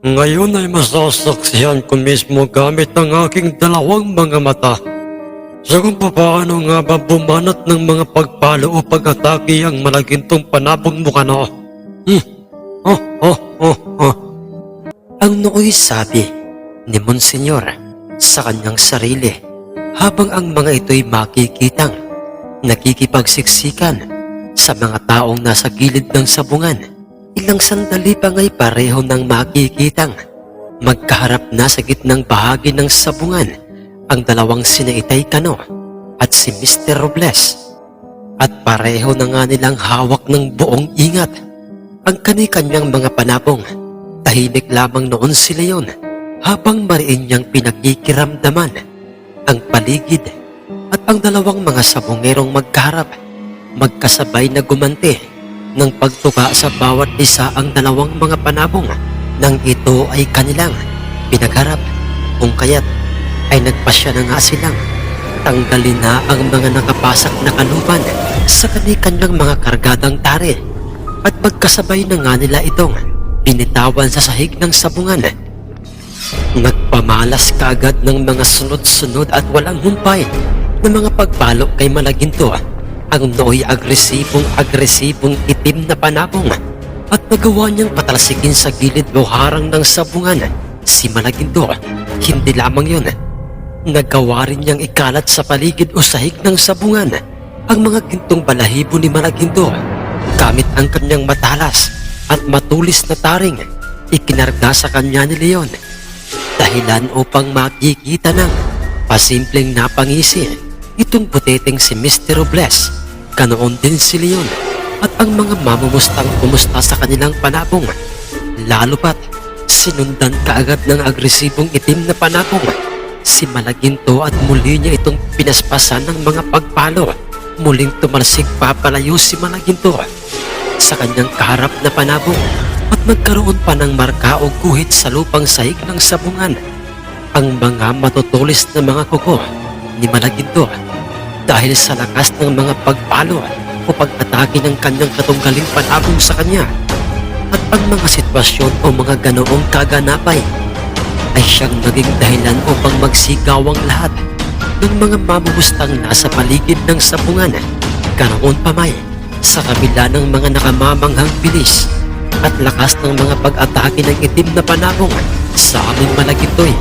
Ngayon ay masasaksihan ko mismo gamit ang aking dalawang mga mata sa kung paano nga ba bumanat ng mga pagpalo o pag-atake ang malagintong panabong mukha no. Hmm. Oh, oh, oh, oh. Ang nooy sabi ni Monsignor sa kanyang sarili habang ang mga ito'y makikitang nakikipagsiksikan sa mga taong nasa gilid ng sabungan. Ilang sandali pa nga'y pareho ng makikitang magkaharap na sa gitnang bahagi ng sabungan ang dalawang sinaitay kano at si Mr. Robles. At pareho na nga nilang hawak ng buong ingat ang kani-kanyang mga panabong. Tahimik lamang noon si Leon habang mariin niyang pinagkikiramdaman ang paligid at ang dalawang mga sabongerong magkaharap magkasabay na gumanti ng pagtuka sa bawat isa ang dalawang mga panabong nang ito ay kanilang pinagharap. Kung kaya't ay nagpasya na nga silang tanggalin na ang mga nakapasak na kaluban sa kanilang mga kargadang tari. At magkasabay na nga nila itong binitawan sa sahig ng sabungan. Nagpamalas kaagad ng mga sunod-sunod at walang humpay na mga pagpalo kay Malaginto ang nooy agresibong agresibong itim na panabong at nagawa niyang patalsikin sa gilid o harang ng sabungan si Malaginto. Hindi lamang yun. Nagawa rin niyang ikalat sa paligid o sahig ng sabungan ang mga gintong balahibo ni Malaginto gamit ang kanyang matalas at matulis na taring ikinarga sa kanya ni Leon dahilan upang makikita ng pasimpleng napangisi itong puteteng si Mr. Robles ganoon din si Leon at ang mga mamumustang kumusta sa kanilang panabong lalo pat sinundan kaagad ng agresibong itim na panabong. Si Malaginto at muli niya itong pinaspasan ng mga pagpalo. Muling tumalsik papalayo si Malaginto sa kanyang kaharap na panabong. At nagkaroon pa ng marka o guhit sa lupang sahig ng sabungan. Ang mga matutulis na mga kuko ni Malaginto dahil sa lakas ng mga pagpalo o pag-atake ng kanyang katunggaling panabong sa kanya at ang mga sitwasyon o mga ganoong kaganapay ay siyang naging dahilan upang magsigaw ang lahat ng mga mamumustang nasa paligid ng sabungan. Ganoon pa may sa kabila ng mga nakamamanghang bilis at lakas ng mga pag-atake ng itim na panabong sa aming malagitoy.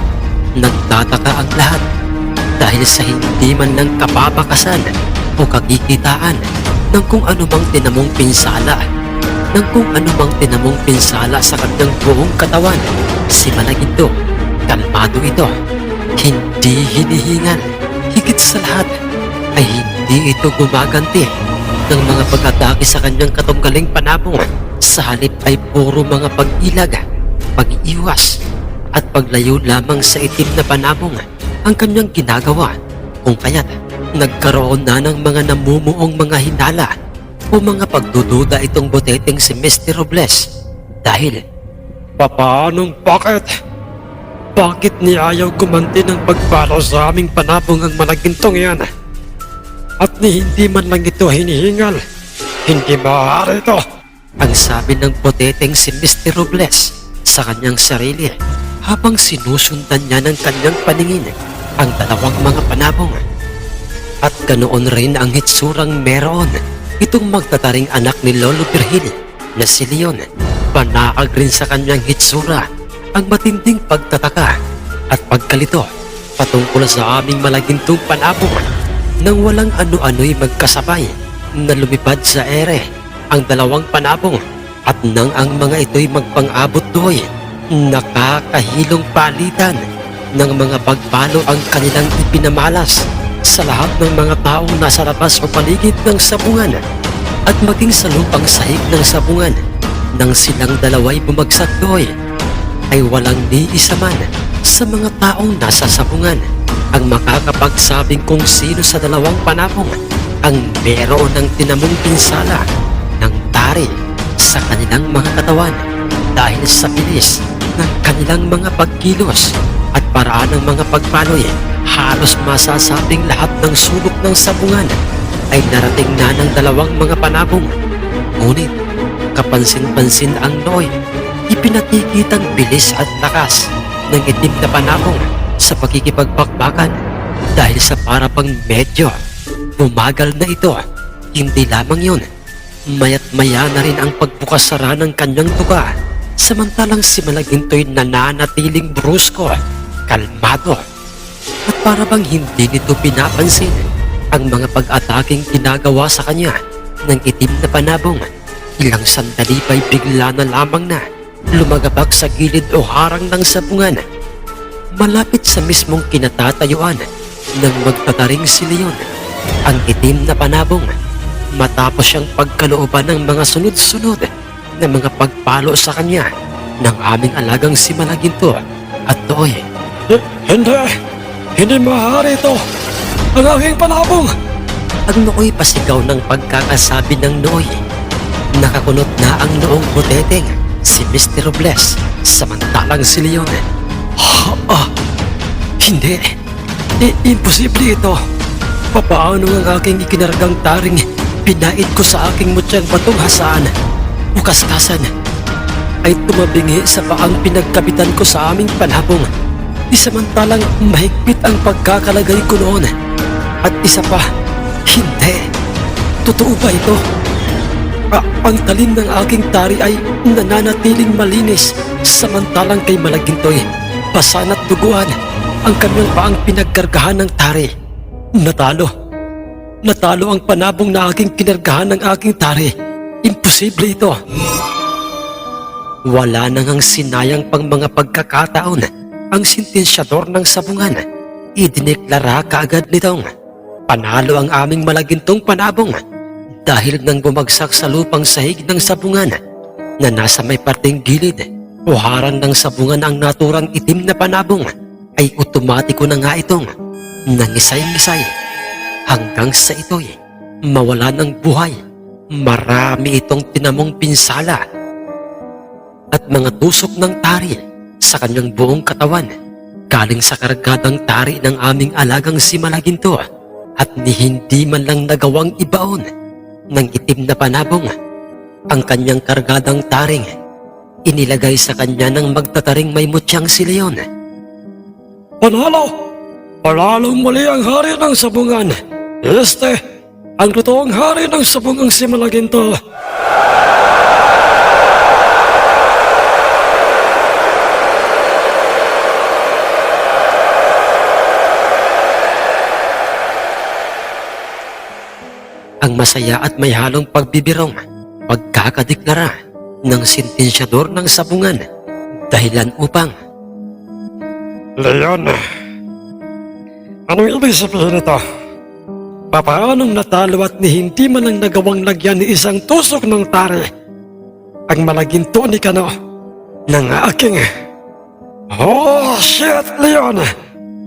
Nagtataka ang lahat dahil sa hindi man lang kapapakasan o kakikitaan ng kung anumang tinamong pinsala ng kung anumang tinamong pinsala sa kanyang buong katawan. Si Malaginto, kalmado ito, hindi hinihingal. Higit sa lahat ay hindi ito gumaganti ng mga pag-atake sa kanyang katunggaling panabong. Sa halip ay puro mga pag-ilag, pag-iwas, at paglayo lamang sa itim na panabong ang kanyang ginagawa kung kaya't nagkaroon na ng mga namumuong mga hinala o mga pagdududa itong boteteng si Mr. Robles dahil Papaanong bakit? Bakit niya ayaw gumanti ng pagpalo sa aming panabong ang malagintong yan? At ni hindi man lang ito hinihingal. Hindi maaari ito. Ang sabi ng boteteng si Mr. Robles sa kanyang sarili habang sinusundan niya ng kanyang paningin ang dalawang mga panabong. At ganoon rin ang hitsurang meron itong magtataring anak ni Lolo Virgil na si Leon. Panaag rin sa kanyang hitsura ang matinding pagtataka at pagkalito patungkol sa aming malagintong panabong nang walang ano-ano'y magkasabay na lumipad sa ere ang dalawang panabong at nang ang mga ito'y magpang-abot doy nakakahilong palitan ng mga pagpalo ang kanilang ipinamalas sa lahat ng mga taong nasa labas o paligid ng sabungan at maging sa lupang sahig ng sabungan nang silang dalaway bumagsak doy ay walang ni isa man sa mga taong nasa sabungan ang makakapagsabing kung sino sa dalawang panabong ang meron ng tinamong pinsala ng tari sa kanilang mga katawan dahil sa bilis ng kanilang mga pagkilos at paraan ng mga pagpaloy halos masasabing lahat ng sulok ng sabungan ay narating na ng dalawang mga panabong ngunit kapansin-pansin ang Noy ipinatikitang bilis at lakas ng itim na panabong sa pagkikipagpakbakan dahil sa para pang medyo bumagal na ito. Hindi lamang yun, mayat maya na rin ang pagbukasara ng kanyang tuga samantalang si Malaginto'y nananatiling brusko, kalmado at para bang hindi nito pinapansin ang mga pag-ataking ginagawa sa kanya ng itim na panabong. Ilang sandali pa'y bigla na lamang na lumagabak sa gilid o harang ng sabungan. Malapit sa mismong kinatatayuan ng magtataring si Leon, ang itim na panabong matapos siyang pagkalooban ng mga sunod-sunod na mga pagpalo sa kanya ng aming alagang si Malaginto at Toy. Hindi! Hindi maaari ito! Ang aking panabong! Ang nooy pasigaw ng pagkakasabi ng nooy. Nakakunot na ang noong buteteng si Mr. Robles samantalang si Leon. Ha, ah, hindi. I- imposible ito. Papaano ang aking ikinargang taring pinait ko sa aking mutyang batong hasaan o kaskasan ay tumabingi sa paang pinagkabitan ko sa aming panabong. Isamantalang mahigpit ang pagkakalagay ko noon. At isa pa, hindi. Totoo ba ito? Ah, ang talim ng aking tari ay nananatiling malinis samantalang kay Malagintoy. Basan at duguan ang kanyang paang pinagkargahan ng tari. Natalo. Natalo ang panabong na aking kinargahan ng aking tari. Imposible ito. Wala nang ang sinayang pang mga pagkakataon ang sintensyador ng sabungan. Idineklara kaagad nitong panalo ang aming malagintong panabong dahil nang bumagsak sa lupang sahig ng sabungan na nasa may parteng gilid o harang ng sabungan ang naturang itim na panabong ay otomatiko na nga itong nangisay-ngisay hanggang sa ito'y mawala ng buhay. Marami itong tinamong pinsala at mga tusok ng tari sa kanyang buong katawan galing sa kargadang tari ng aming alagang si Malaginto at ni hindi man lang nagawang ibaon ng itim na panabong ang kanyang kargadang taring inilagay sa kanya ng magtataring may mutyang si Leon. Panalo! Panalong muli ang hari ng sabungan. Este, ang totoong hari ng sabungang si Malaginto. Ang masaya at may halong pagbibirong pagkakadeklara ng sentensyador ng sabungan dahilan upang Leon, anong ibig sabihin ito? Papaanong natalo at ni hindi man lang nagawang lagyan ni isang tusok ng tari ang malaginto ni Kano ng aking... Oh, shit, Leon!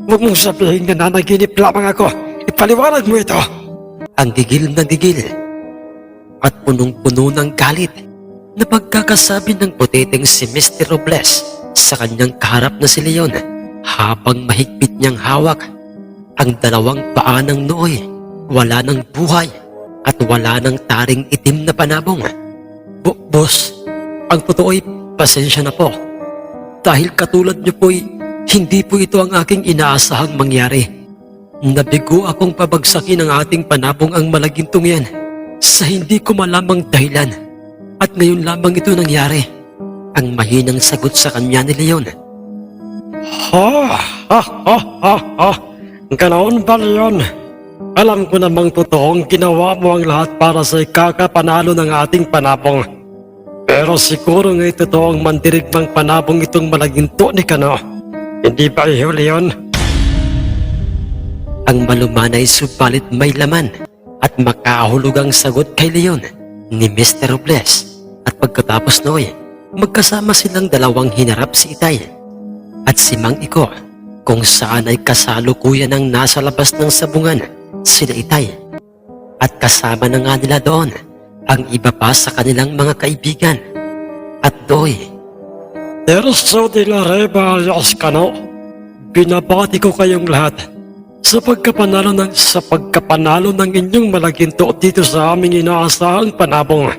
Huwag mong sabihin na nanaginip lamang ako. Ipaliwanag mo ito. Ang gigil na gigil at punong-puno ng galit na pagkakasabi ng puteteng si Mr. Robles sa kanyang kaharap na si Leon habang mahigpit niyang hawak ang dalawang paa ng nooy wala ng buhay at wala ng taring itim na panabong. Bo- boss, ang totoo'y pasensya na po. Dahil katulad niyo po'y hindi po ito ang aking inaasahang mangyari. Nabigo akong pabagsakin ang ating panabong ang malagintong yan sa hindi ko malamang dahilan at ngayon lamang ito nangyari. Ang mahinang sagot sa kanya ni Leon. Ha, ha, ha, ha, ha. Ganoon ba yun? Alam ko namang totoong ginawa mo ang lahat para sa ikakapanalo ng ating panabong. Pero siguro nga'y totoong mandirigmang panabong itong malaginto ni Kano. Hindi ba iyo, Leon? Ang malumanay subalit may laman at makahulugang sagot kay Leon ni Mr. Robles. At pagkatapos noy, magkasama silang dalawang hinarap si Itay. at si Mang Iko kung saan ay kasalukuyan ng nasa labas ng sabungan sila Itay. At kasama na nga nila doon ang iba pa sa kanilang mga kaibigan. At doy, Terso de la Reba alias Kano, binabati ko kayong lahat sa pagkapanalo ng, sa pagkapanalo ng inyong malaginto dito sa aming inaasahang panabong.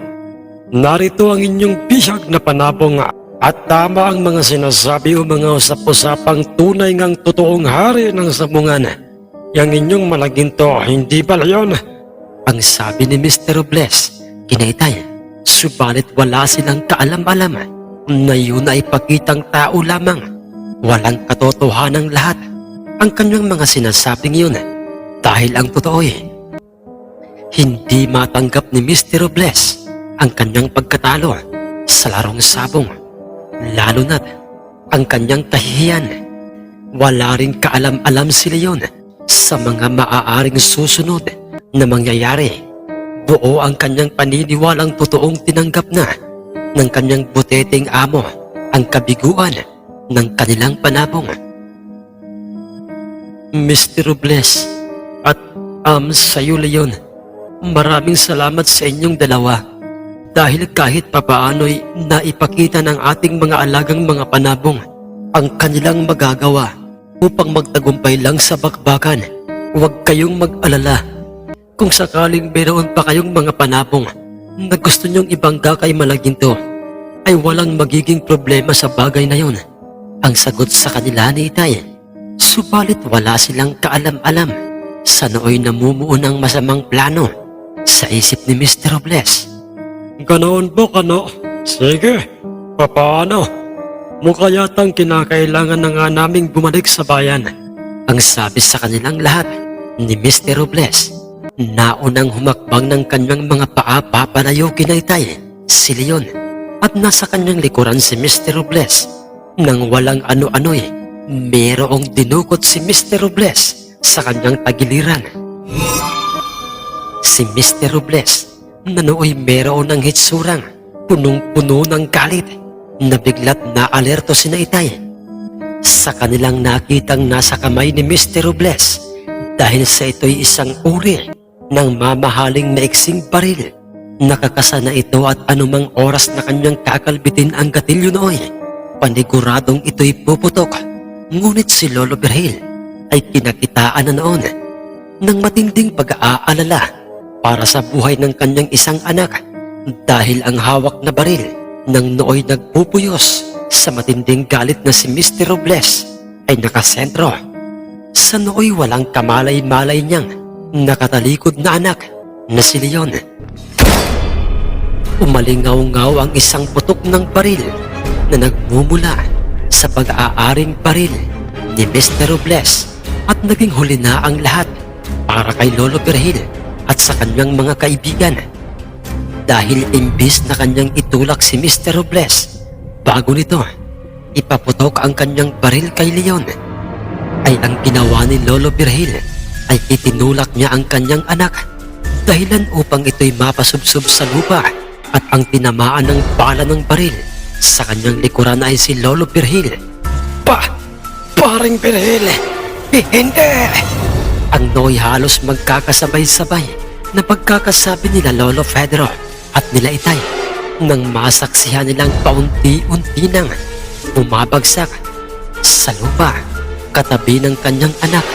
Narito ang inyong bihag na panabong at tama ang mga sinasabi o mga usap-usapang tunay ngang totoong hari ng sabungan. Yang inyong malaginto, hindi ba yun? ang sabi ni Mr. Robles, kinaitay, subalit wala silang kaalam-alam na yun ay pakitang tao lamang. Walang katotohanan lahat ang kanyang mga sinasabing yun dahil ang totoo eh. Hindi matanggap ni Mr. Robles ang kanyang pagkatalo sa larong sabong. Lalo na't ang kanyang kahihiyan. Wala rin kaalam-alam sila yun sa mga maaaring susunod na mangyayari. Buo ang kanyang paniniwalang totoong tinanggap na ng kanyang buteteng amo ang kabiguan ng kanilang panabong. Mr. Robles at um, sa'yo Leon, maraming salamat sa inyong dalawa dahil kahit papaano'y naipakita ng ating mga alagang mga panabong ang kanilang magagawa upang magtagumpay lang sa bakbakan. Huwag kayong mag-alala kung sakaling meron pa kayong mga panabong na gusto nyong ibangga kay Malaginto ay walang magiging problema sa bagay na yon. Ang sagot sa kanila ni Itay, subalit wala silang kaalam-alam sa nooy namumuo ng masamang plano sa isip ni Mr. Robles. Ganoon po, Kano? Sige, papaano? Mukha yatang kinakailangan na nga naming bumalik sa bayan. Ang sabi sa kanilang lahat ni Mr. Robles, naunang humakbang ng kanyang mga paa papalayo kinaitay, si Leon, at nasa kanyang likuran si Mr. Robles. Nang walang ano-ano'y, merong dinukot si Mr. Robles sa kanyang tagiliran. Si Mr. Robles na nooy meron ng hitsurang punong-puno ng galit na biglat na alerto si Naitay sa kanilang nakitang nasa kamay ni Mr. Robles dahil sa ito'y isang uri ng mamahaling maiksing baril. Nakakasana ito at anumang oras na kanyang kakalbitin ang gatilyo nooy. Paniguradong ito'y puputok. Ngunit si Lolo Berhil ay pinakitaan na noon ng matinding pag-aalala para sa buhay ng kanyang isang anak dahil ang hawak na baril ng nooy nagpupuyos sa matinding galit na si Mr. Robles ay nakasentro. Sa nooy walang kamalay-malay niyang nakatalikod na anak na si Leon. Umalingaw-ngaw ang isang putok ng baril na nagmumula sa pag-aaring baril ni Mr. Robles at naging huli na ang lahat para kay Lolo Perhil at sa kanyang mga kaibigan. Dahil imbis na kanyang itulak si Mr. Robles, bago nito, ipaputok ang kanyang baril kay Leon, ay ang ginawa ni Lolo Birhil ay itinulak niya ang kanyang anak dahilan upang ito'y mapasubsob sa lupa at ang tinamaan ng bala ng baril sa kanyang likuran ay si Lolo Birhil. Pa! Paring Perhel! Eh, hindi! Ang Noy halos magkakasabay-sabay na pagkakasabi nila Lolo Fedro at nila Itay nang masaksihan nilang paunti-unti nang bumabagsak sa lupa katabi ng kanyang anak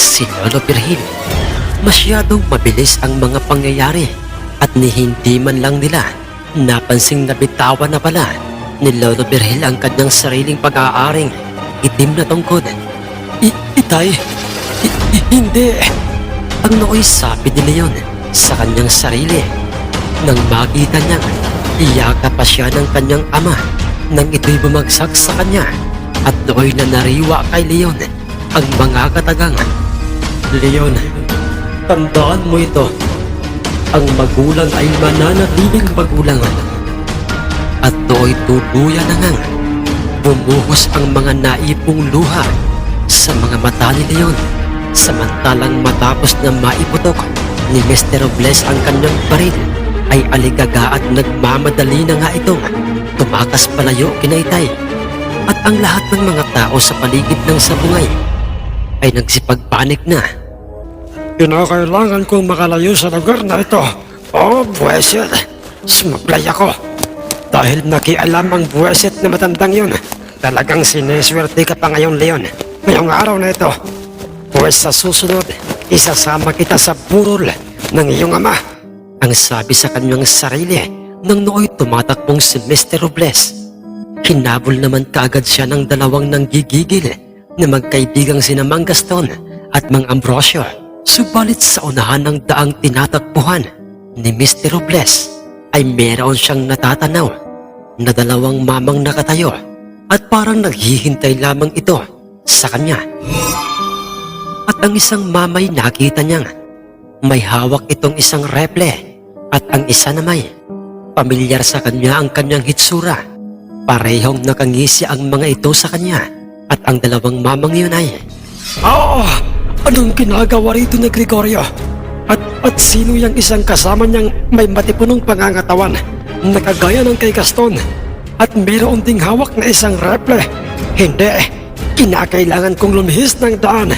si Lolo Virgil. Masyadong mabilis ang mga pangyayari at ni hindi man lang nila napansing nabitawan na pala ni Lolo Virgil ang kanyang sariling pag-aaring itim na tungkod. I- itay! I- hindi! Ang nooy sabi ni Leon sa kanyang sarili nang makita niyang iyakap pa siya ng kanyang ama nang ito'y bumagsak sa kanya at nooy na nariwa kay Leon ang mga katagang. Leon, tandaan mo ito. Ang magulang ay mananatiling magulang. At nooy tubuyan na ngang bumuhos ang mga naipong luha sa mga mata ni Leon. Samantalang matapos na maiputok ni Mr. Robles ang kanyang baril, ay aligaga at nagmamadali na nga itong tumakas palayo kinaitay. At ang lahat ng mga tao sa paligid ng sabungay ay nagsipagpanik na. Kinakailangan kong makalayo sa lugar na ito. Oh, buwesit. Sumablay ako. Dahil nakialam ang buwesit na matandang yun. Talagang sineswerte ka pa ngayon, Leon. Ngayong araw na ito. Pues sa susunod, isasama kita sa burol ng iyong ama. Ang sabi sa kanyang sarili nang nooy tumatakbong si Mr. Robles. Hinabol naman kaagad siya ng dalawang nanggigigil na magkaibigang sina Mang Gaston at Mang Ambrosio. Subalit sa unahan ng daang tinatakbuhan ni Mr. Robles ay meron siyang natatanaw na dalawang mamang nakatayo at parang naghihintay lamang ito sa kanya. At ang isang mamay nakita niyang may hawak itong isang reple at ang isa na may pamilyar sa kanya ang kanyang hitsura. Parehong nakangisi ang mga ito sa kanya at ang dalawang mamang yun ay Oo! Anong ginagawa rito ni Gregorio? At, sino yung isang kasama niyang may matipunong pangangatawan na kagaya ng kay Gaston? At meron ding hawak na isang reple? Hindi! Kinakailangan kong lumihis ng daan.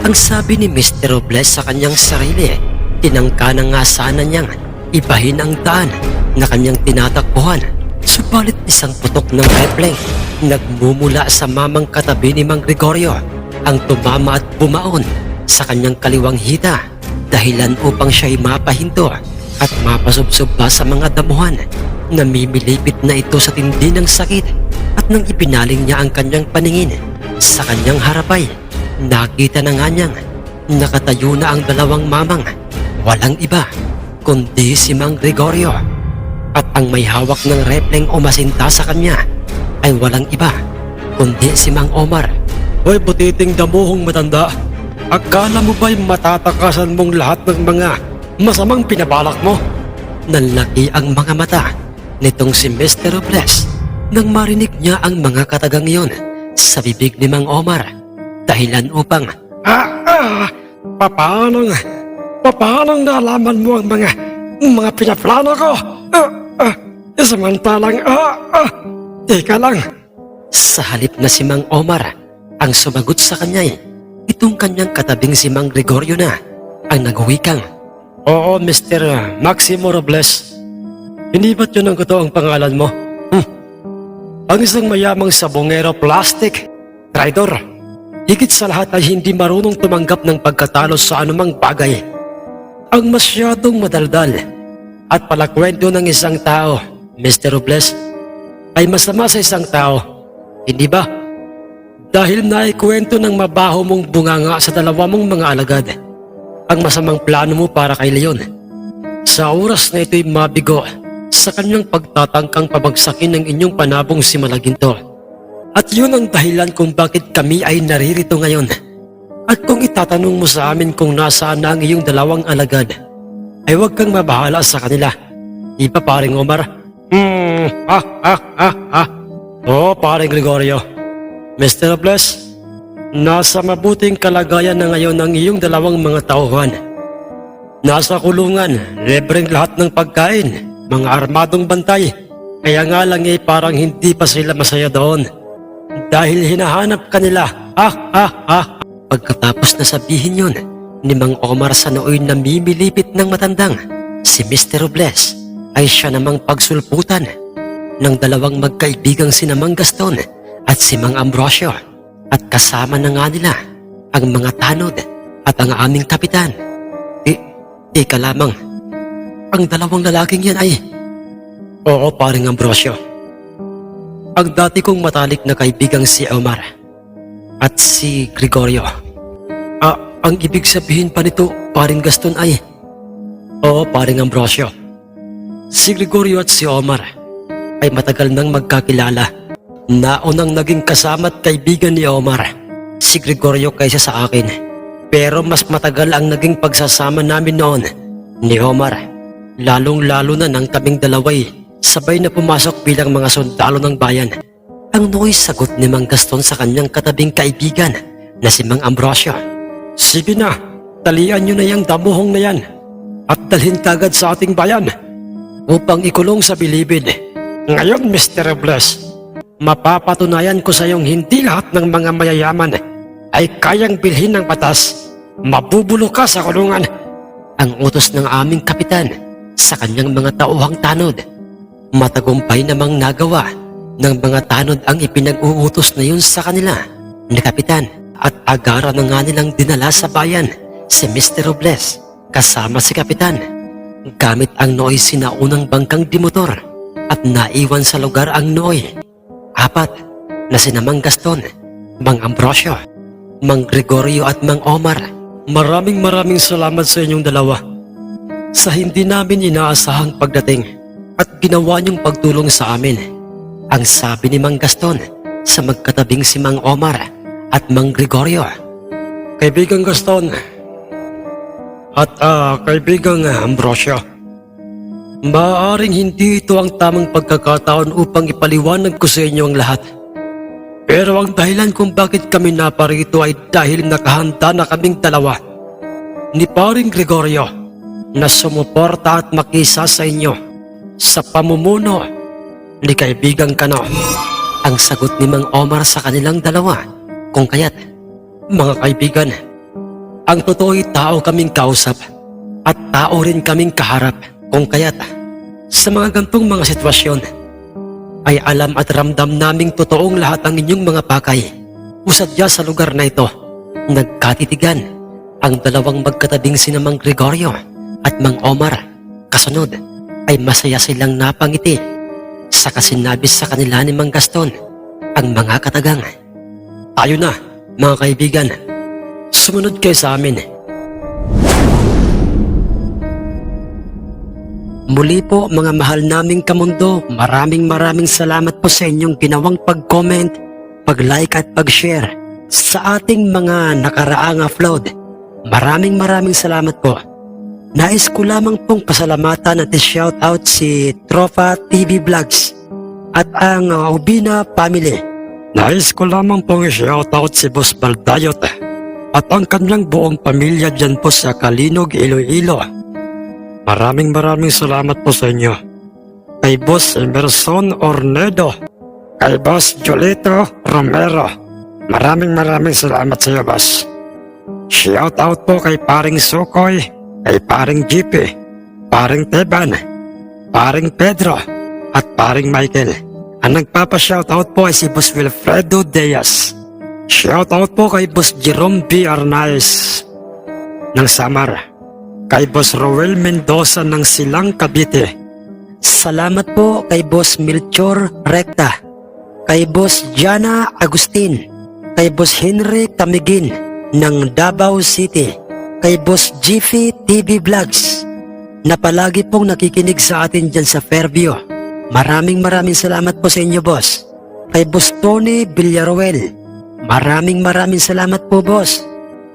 ang sabi ni Mr. Robles sa kanyang sarili. Tinangka na nga sana niyang ibahin ang daan na kanyang tinatakbuhan. Subalit isang putok ng repleng nagmumula sa mamang katabi ni Mang Gregorio ang tumama at bumaon sa kanyang kaliwang hita dahilan upang siya'y mapahinto at mapasubsob pa sa mga damuhan. Namimilipit na ito sa tindi ng sakit at nang ipinaling niya ang kanyang paningin sa kanyang harapay, nakita na nga niyang nakatayo na ang dalawang mamang. Walang iba kundi si Mang Gregorio at ang may hawak ng repleng umasinta sa kanya ay walang iba kundi si Mang Omar. Hoy butiting damuhong matanda, akala mo ba'y matatakasan mong lahat ng mga masamang pinabalak mo? Nanlaki ang mga mata nitong si Mr. Robles nang marinig niya ang mga katagang yon sa bibig ni Mang Omar dahilan upang Ah, ah, papaanong, papaanong nalaman mo ang mga, mga pinaplano ko? Ah, ah, samantalang, ah, ah, teka lang. sa halip na si Mang Omar ang sumagot sa kanya itong kanyang katabing si Mang Gregorio na ang nagwikang Oo, Mr. Maximo Robles. Hindi ba't yun ang totoong pangalan mo? Hmm. Ang isang mayamang sabongero plastic, traidor. Higit sa lahat ay hindi marunong tumanggap ng pagkatalo sa anumang bagay. Ang masyadong madaldal at palakwento ng isang tao, Mr. Robles, ay masama sa isang tao. Hindi ba? Dahil naikwento ng mabaho mong bunganga sa dalawa mong mga alagad ang masamang plano mo para kay Leon. Sa oras na ito'y mabigo sa kanyang pagtatangkang pabagsakin ng inyong panabong si Malaginto. At yun ang dahilan kung bakit kami ay naririto ngayon. At kung itatanong mo sa amin kung nasaan na ang iyong dalawang alagad, ay huwag kang mabahala sa kanila. Di ba paring Omar? Hmm, ah, ah, ah, ah. Oo, paring Gregorio. Mr. Robles, Nasa mabuting kalagayan na ngayon ang iyong dalawang mga tauhan. Nasa kulungan, libreng lahat ng pagkain, mga armadong bantay. Kaya nga lang eh parang hindi pa sila masaya doon. Dahil hinahanap kanila. Ah, ah, ah. Pagkatapos na sabihin yun ni Mang Omar sa nooy namimilipit ng matandang si Mr. Robles ay siya namang pagsulputan ng dalawang magkaibigang si Mang Gaston at si Mang Ambrosio at kasama na nga nila ang mga tanod at ang aming kapitan. Eh, teka lamang, ang dalawang lalaking yan ay Oo, paring Ambrosio. ang dati kong matalik na kaibigang si Omar at si Gregorio. Ah, ang ibig sabihin pa nito, paring Gaston ay... Oo, paring Ambrosio. Si Gregorio at si Omar ay matagal nang magkakilala. Naunang naging kasama at kaibigan ni Omar, si Gregorio kaysa sa akin. Pero mas matagal ang naging pagsasama namin noon ni Omar. Lalong-lalo na nang kaming dalaway sabay na pumasok bilang mga sundalo ng bayan. Ang nooy sagot ni Mang Gaston sa kanyang katabing kaibigan na si Mang Ambrosio. Sige na, talian nyo na yung damuhong na yan at dalhin kagad sa ating bayan upang ikulong sa bilibid. Ngayon, Mr. Robles, mapapatunayan ko sa iyong hindi lahat ng mga mayayaman ay kayang bilhin ng batas. Mabubulo ka sa kulungan. ang utos ng aming kapitan sa kanyang mga tauhang tanod. Matagumpay namang nagawa ng mga tanod ang ipinag-uutos na yun sa kanila ni kapitan at agara na nga nilang dinala sa bayan si Mr. Robles kasama si kapitan. Gamit ang Noy sinaunang bangkang dimotor at naiwan sa lugar ang Noy. Apat na sinamang Gaston, Mang Ambrosio, Mang Gregorio at Mang Omar Maraming maraming salamat sa inyong dalawa. Sa hindi namin inaasahang pagdating at ginawa niyong pagtulong sa amin. Ang sabi ni Mang Gaston sa magkatabing si Mang Omar at Mang Gregorio. Kaibigang Gaston at ah, kaibigang Ambrosio. Maaaring hindi ito ang tamang pagkakataon upang ipaliwanag ko sa inyo ang lahat. Pero ang dahilan kung bakit kami naparito ay dahil nakahanda na kaming dalawa ni paring Gregorio na sumuporta at makisa sa inyo sa pamumuno ni kaibigang Kano. Ang sagot ni Mang Omar sa kanilang dalawa kung kaya't Mga kaibigan, ang totoo'y tao kaming kausap at tao rin kaming kaharap kung kaya't sa mga gantong mga sitwasyon ay alam at ramdam naming totoong lahat ang inyong mga pakay. Usadya sa lugar na ito, nagkatitigan ang dalawang magkatabing si Mang Gregorio at Mang Omar. Kasunod ay masaya silang napangiti sa kasinabi sa kanila ni Mang Gaston ang mga katagang. tayo na mga kaibigan. Sumunod kayo sa amin. Muli po mga mahal naming kamundo, maraming maraming salamat po sa inyong ginawang pag-comment, pag-like at pag-share sa ating mga nakaraang upload. Maraming maraming salamat po. Nais ko lamang pong pasalamatan at shoutout si Tropa TV Vlogs at ang Ubina Family. Nais ko lamang pong i-shoutout si Boss Baldayot at ang kanyang buong pamilya dyan po sa Kalinog, Iloilo. Maraming maraming salamat po sa inyo. Kay Boss Emerson Ornedo, kay Boss Jolito Romero. Maraming maraming salamat sa iyo, Boss. Shoutout po kay paring Sukoy, kay paring GP, paring Teban, paring Pedro, at paring Michael. Ang nagpapa-shoutout po ay si Boss Wilfredo Diaz. Shoutout po kay Boss Jerome B. Arnaiz ng Samar. Kay Boss Roel Mendoza ng Silang Cavite. Salamat po kay Boss Melchor Recta, kay Boss Jana Agustin, kay Boss Henry Tamigin ng Davao City, kay Boss Jiffy TV Vlogs na palagi pong nakikinig sa atin dyan sa Fairview. Maraming maraming salamat po sa inyo, boss. Kay Boss Tony Villaruel, maraming maraming salamat po, boss.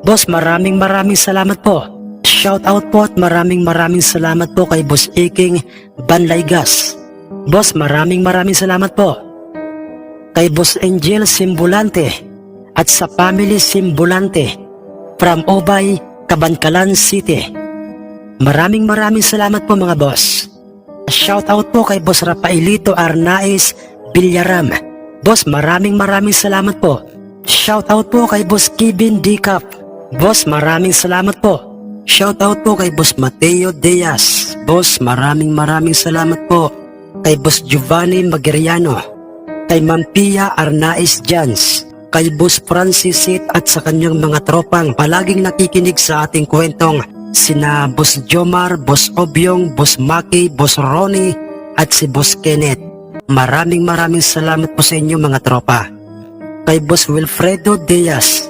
Boss, maraming maraming salamat po. Shoutout po at maraming maraming salamat po kay Boss Iking Banlaygas. Boss, maraming maraming salamat po. Kay Boss Angel Simbulante at sa Family Simbulante from Obay, Kabankalan City. Maraming maraming salamat po mga boss. Shoutout po kay Boss Rafaelito Arnaiz Villaram. Boss, maraming maraming salamat po. Shoutout po kay Boss Kevin Dicap. Boss, maraming salamat po. Shoutout po kay Boss Mateo Diaz. Boss, maraming maraming salamat po. Kay Boss Giovanni Mageriano. Kay Ma'am Pia Arnaiz Jans. Kay Boss Francis Sit at sa kanyang mga tropang palaging nakikinig sa ating kwentong sina Boss Jomar, Boss Obyong, Boss Maki, Boss Ronnie at si Boss Kenneth. Maraming maraming salamat po sa inyo mga tropa. Kay Boss Wilfredo Diaz,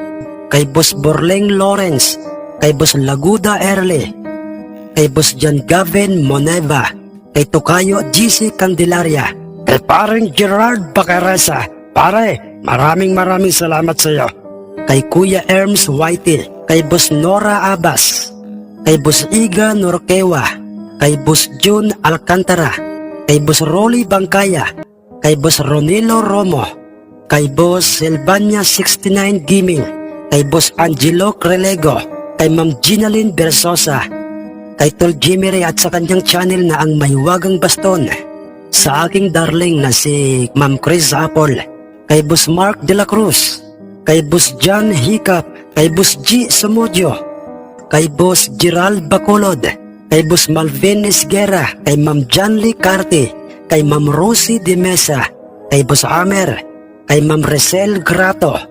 kay Boss Borleng Lawrence, kay Boss Laguda Erle, kay Boss John Gavin Moneva, kay Tokayo GC Candelaria, kay paring Gerard Bacaresa. Pare, maraming maraming salamat sa iyo. Kay Kuya Erms Whitey, kay Boss Nora Abbas, kay Boss Iga Norquewa, kay Boss June Alcantara, kay Boss Rolly Bangkaya, kay Boss Ronilo Romo, kay Boss Silvania 69 Gaming, kay Boss Angelo Crelego, kay Ma'am Ginaline Bersosa, kay Tol Jimmy Ray at sa kanyang channel na ang Mahiwagang Baston, sa aking darling na si Ma'am Chris Apple, kay Boss Mark De La Cruz, kay Boss John Hiccup, kay Boss G. Sumudio, kay Boss Gerald Bacolod, kay Boss Malvin Esguera, kay Ma'am Janly Carte, kay Ma'am Rosie De Mesa, kay Boss Amer, kay Ma'am Resel Grato,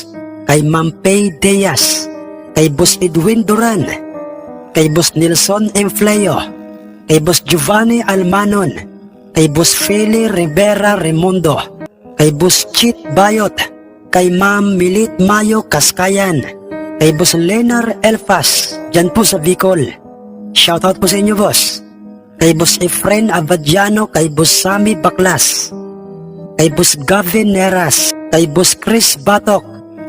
kay Mampay Diaz, kay Boss Edwin Duran, kay Boss Nelson Enfleo, kay Boss Giovanni Almanon, kay Boss Feli Rivera Remundo, kay Boss Chit Bayot, kay Ma'am Milit Mayo Kaskayan, kay Boss Lenar Elfas, dyan po sa Bicol. Shoutout po sa inyo, boss. Kay Boss Efren Abadiano, kay Boss Sami Baklas, kay Boss Gavin Neras, kay Boss Chris Batok,